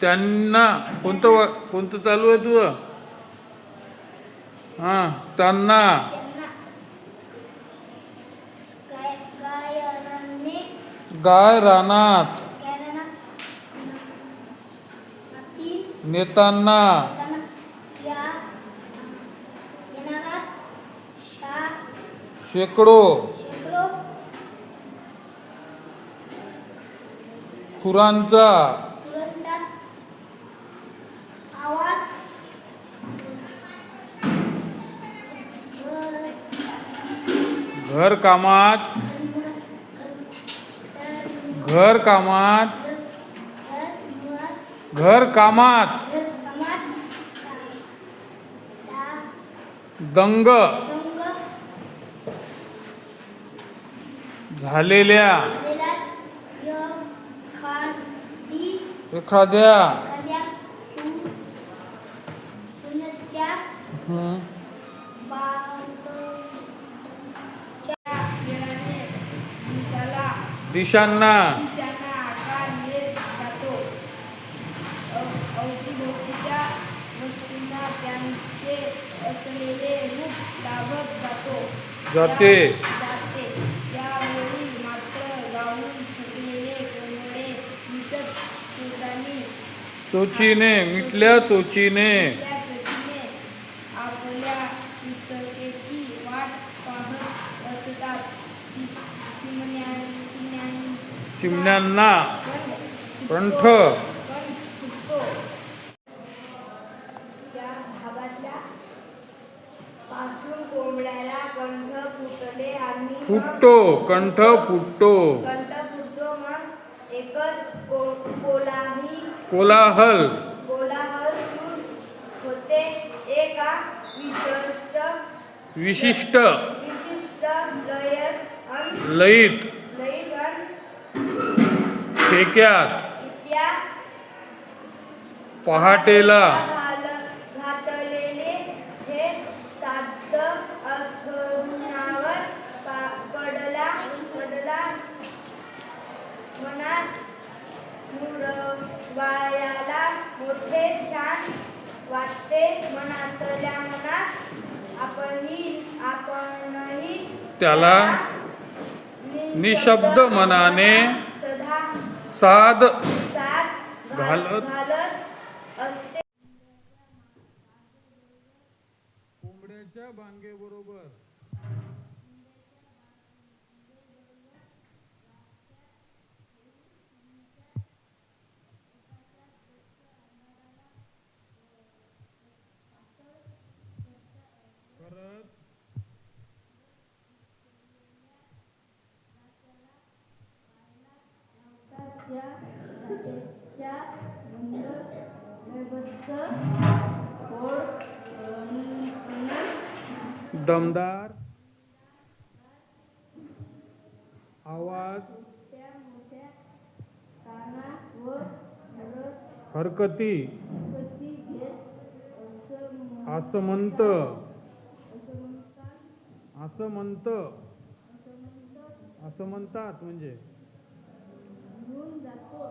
त्यांना कोणतं कोणतं चालू आहे तुझं? हां त्यांना. गाय रानात. नेताना. शेकडो. खुरांचा तुरंतात आवाज घर घर कामात घर कामात घर कामात दंग झालेल्या एखाद्या दिसत सुदानी तोचीने मिटल्या तोचीने चिमण्यांना कंठ. फुटतो कंठ फुटतो. कोलाहल. विशिष्ट लयीत. पडला मनात मुरवायाला मोठे छान वाटते. मनातल्या मनात आपणही आपणही त्याला निशब्द मनाने सदा साध घालत- कोंबड्याच्या बांगे बरोबर परत बंद दमदार आवाज हरकती गती घेत असं म्हणत असं म्हणत असं म्हणतात म्हणजे? घेऊन जातो